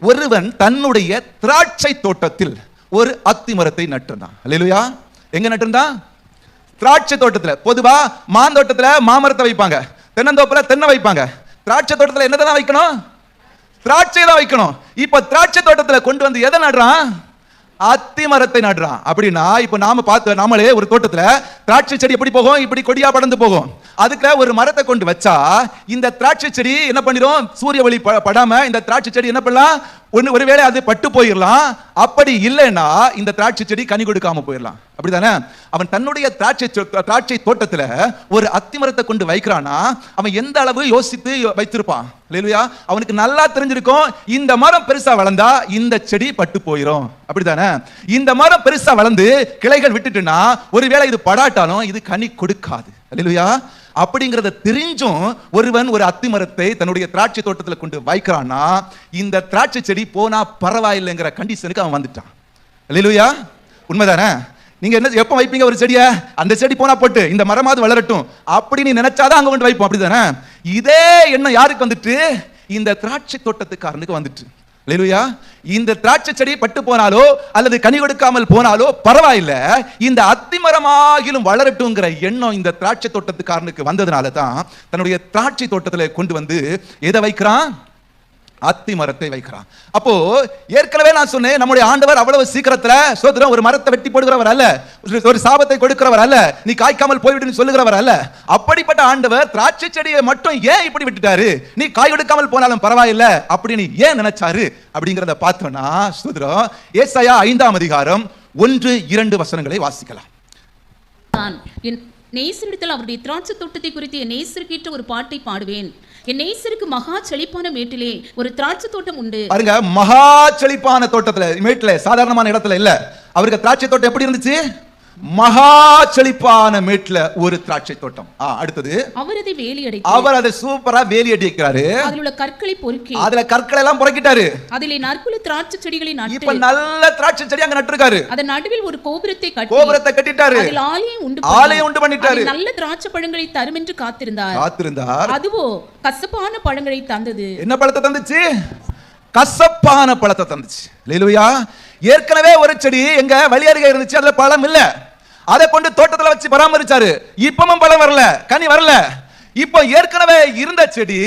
ஒருவன் தன்னுடைய திராட்சை தோட்டத்தில் ஒரு அத்தி மரத்தை நட்டிருந்தான். அல்லேலூயா. எங்க நட்டிருந்தான் திராட்சை தோட்டத்தில். பொதுவா மாந்தோட்டத்தில் மாமரத்தை வைப்பாங்க. தென்னந்தோப்புல தென்னை வைப்பாங்க. திராட்சை தோட்டத்தில் என்னதான் வைக்கணும்? திராட்சை தான் வைக்கணும். இப்ப திராட்சை தோட்டத்தில் கொண்டு வந்து எதை நடுறான்? அத்தி மரத்தை நடுறான். அப்படின்னா இப்போ நாம பார்த்து நாமளே ஒரு தோட்டத்துல திராட்சை செடி எப்படி போகும்? இப்படி கொடியா படர்ந்து போகும். அதுக்குள்ள ஒரு மரத்தை கொண்டு வச்சா இந்த திராட்சை செடி என்ன பண்ணிடும் சூரிய ஒளி படாம இந்த திராட்சை செடி என்ன பண்ணலாம்? ஒண்ணு ஒருவேளை அது பட்டு போயிடலாம் அப்படி இல்லைன்னா இந்த திராட்சை செடி கனி கொடுக்காம போயிடலாம் அப்படிதானே? அவன் தன்னுடைய திராட்சை திராட்சை தோட்டத்துல ஒரு அத்திமரத்தை கொண்டு வைக்கிறானா அவன் எந்த அளவு யோசித்து வைத்திருப்பான்? இல்லையா? அவனுக்கு நல்லா தெரிஞ்சிருக்கும். இந்த மரம் பெருசா வளர்ந்தா இந்த செடி பட்டு போயிடும் அப்படிதானே? இந்த மரம் பெருசா வளர்ந்து கிளைகள் விட்டுட்டுனா ஒருவேளை இது படாட்டாலும் இது கனி கொடுக்காது. இல்லையா? அப்படிங்கிறத தெரிஞ்சும் ஒருவன் ஒரு அத்தி மரத்தை தன்னுடைய திராட்சை தோட்டத்தில் கொண்டு வைக்கிறான்னா இந்த திராட்சை செடி போனா பரவாயில்லைங்கிற கண்டிஷனுக்கு அவன் வந்துட்டான். இல்லையா உண்மைதானே? நீங்க என்ன எப்போ வைப்பீங்க ஒரு செடியை? அந்த செடி போனா போட்டு இந்த மரமாவது வளரட்டும் அப்படி நீ நினைச்சாதான் அங்க கொண்டு வைப்போம் அப்படிதானே? இதே எண்ணம் யாருக்கு வந்துட்டு? இந்த திராட்சை தோட்டத்துக்காரனுக்கு வந்துட்டு. லேலுயா இந்த திராட்சை செடி பட்டு போனாலோ அல்லது கனி கொடுக்காமல் போனாலோ பரவாயில்ல. இந்த அத்திமரமாகிலும் வளரட்டுங்கிற எண்ணம் இந்த திராட்சை தோட்டத்துக்காரனுக்கு வந்ததுனால தான் தன்னுடைய திராட்சை தோட்டத்தில் கொண்டு வந்து எதை வைக்கிறான்? அத்தி மரத்தை வைக்கிறான். அப்போ ஏற்கனவே நான் சொன்னேன் நம்முடைய ஆண்டவர் அவ்வளவு சீக்கிரத்துல சோதரம் ஒரு மரத்தை வெட்டி போடுகிறவர் அல்ல. ஒரு- சாபத்தை கொடுக்கிறவர் அல்ல. நீ காய்க்காமல் போய்விடுன்னு சொல்லுகிறவர் அல்ல. அப்படிப்பட்ட ஆண்டவர் திராட்சை செடியை மட்டும் ஏன் இப்படி விட்டுட்டாரு? நீ காய் கொடுக்காமல் போனாலும் பரவாயில்ல. அப்படின்னு ஏன் நினைச்சாரு? அப்படிங்கிறத பார்த்தோம்னா சோதரம் ஏசாயா ஐந்தாம் அதிகாரம் ஒன்று இரண்டு வசனங்களை வாசிக்கலாம். தான் என் நேசரிடத்தில் அவருடைய திராட்சை தோட்டத்தை குறித்து என் நேசருக்கேற்ற ஒரு பாட்டை பாடுவேன். என் நேசருக்கு மகா செழிப்பான மேட்டிலே ஒரு திராட்சை தோட்டம் உண்டு. பாருங்க மகா செழிப்பான தோட்டத்துல மேட்டில சாதாரணமான இடத்துல இல்ல. அவருக்கு திராட்சை தோட்டம் எப்படி இருந்துச்சு? மகா செழிப்பான மேட்ல ஒரு திராட்சை தோட்டம். அடுத்தது. அவர் அதை வேலி அவர் அதை சூப்பரா வேலி அடிக்கிறாரு. அதில் உள்ள கற்களை பொறுக்கி அதுல கற்களை எல்லாம் புறக்கிட்டாரு. அதிலே நற்குல திராட்சை செடிகளை இப்ப நட்டு நல்ல திராட்சை செடி அங்க நட்டிருக்காரு. அதன் நடுவில் ஒரு கோபுரத்தை கட்டி கோபுரத்தை கட்டிட்டாரு. அதில் ஆலயம் உண்டு ஆலயம் உண்டு பண்ணிட்டாரு. நல்ல திராட்சை பழங்களை தரும் என்று காத்திருந்தார். காத்திருந்தார். அதுவோ கசப்பான பழங்களை தந்தது. என்ன பழத்தை தந்துச்சு? கசப்பான பழத்தை தந்துச்சு. லேலுயா ஏற்கனவே ஒரு செடி எங்க வழி அருகே இருந்துச்சு அதுல பழம் இல்ல. அதை கொண்டு தோட்டத்தில் வச்சு பராமரிச்சாரு. இப்பவும் பழம் வரல கனி வரல. இப்போ ஏற்கனவே இருந்த செடி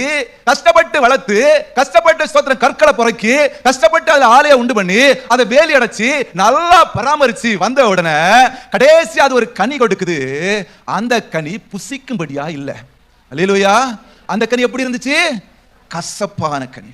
கஷ்டப்பட்டு வளர்த்து கஷ்டப்பட்டு ஸ்தோத்திரம் கற்களை புறக்கி கஷ்டப்பட்டு அதை ஆலையை உண்டு பண்ணி அதை வேலி அடைச்சு நல்லா பராமரிச்சு வந்த உடனே கடைசி அது ஒரு கனி கொடுக்குது. அந்த கனி புசிக்கும்படியா இல்லை. அல்லேலூயா. அந்த கனி எப்படி இருந்துச்சு? கசப்பான கனி.